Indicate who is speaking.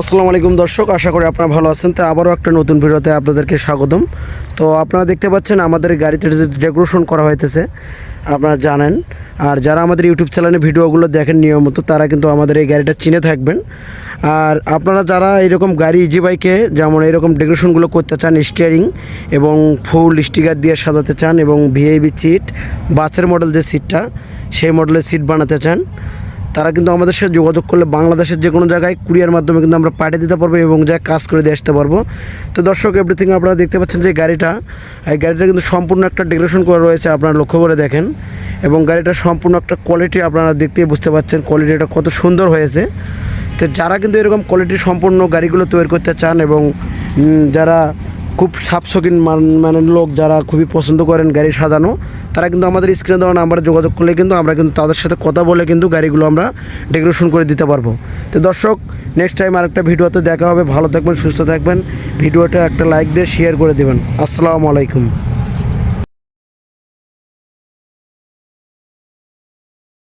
Speaker 1: আসসালামু আলাইকুম দর্শক, আশা করি আপনারা ভালো আছেন। তো আবারও একটা নতুন ভিডিওতে আপনাদেরকে স্বাগতম। তো আপনারা দেখতে পাচ্ছেন আমাদের গাড়িতে যে ডেকোরেশন করা হইতেছে, আপনারা জানেন। আর যারা আমাদের ইউটিউব চ্যানেলে ভিডিওগুলো দেখেন নিয়মিত, তারা কিন্তু আমাদের এই গাড়িটা চিনে থাকবেন। আর আপনারা যারা এরকম গাড়ি ইজি বাইকে যেমন এরকম ডেকোরেশনগুলো করতে চান স্টিয়ারিং এবং ফুল স্টিকার দিয়ে সাজাতে চান এবং ভিআইবি সিট বাসের মডেল যে সিটটা সেই মডেলের সিট বানাতে চান। তারা কিন্তু আমাদের সাথে যোগাযোগ করলে বাংলাদেশের যে কোনো জায়গায় কুরিয়ার মাধ্যমে কিন্তু আমরা পাঠিয়ে দিতে পারব এবং যা কাজ করে দিয়ে আসতে পারব। তো দর্শক এভরিথিং আপনারা দেখতে পাচ্ছেন যে গাড়িটা, এই গাড়িটা কিন্তু সম্পূর্ণ একটা ডেকোরেশন করা রয়েছে, আপনারা লক্ষ্য করে দেখেন। এবং গাড়িটা সম্পূর্ণ একটা কোয়ালিটি আপনারা দেখতেই বুঝতে পারছেন কোয়ালিটিটা কত সুন্দর হয়েছে। তো যারা কিন্তু এরকম কোয়ালিটি সম্পূর্ণ গাড়িগুলো তৈরি করতে চান এবং যারা খুব সাফসকিন মানে লোক যারা খুবই পছন্দ করেন গাড়ি সাজানো, তারা কিন্তু আমাদের স্ক্রিনে দেওয়া নাম্বারে যোগাযোগ করলে কিন্তু আমরা কিন্তু তাদের সাথে কথা বলে কিন্তু গাড়িগুলো আমরা ডেকোরেশন করে দিতে পারব। তো দর্শক নেক্সট টাইম আরেকটা ভিডিওতে দেখা হবে। ভালো থাকবেন, সুস্থ থাকবেন। ভিডিওটা একটা লাইক দিয়ে শেয়ার করে দেবেন। আসসালামু আলাইকুম।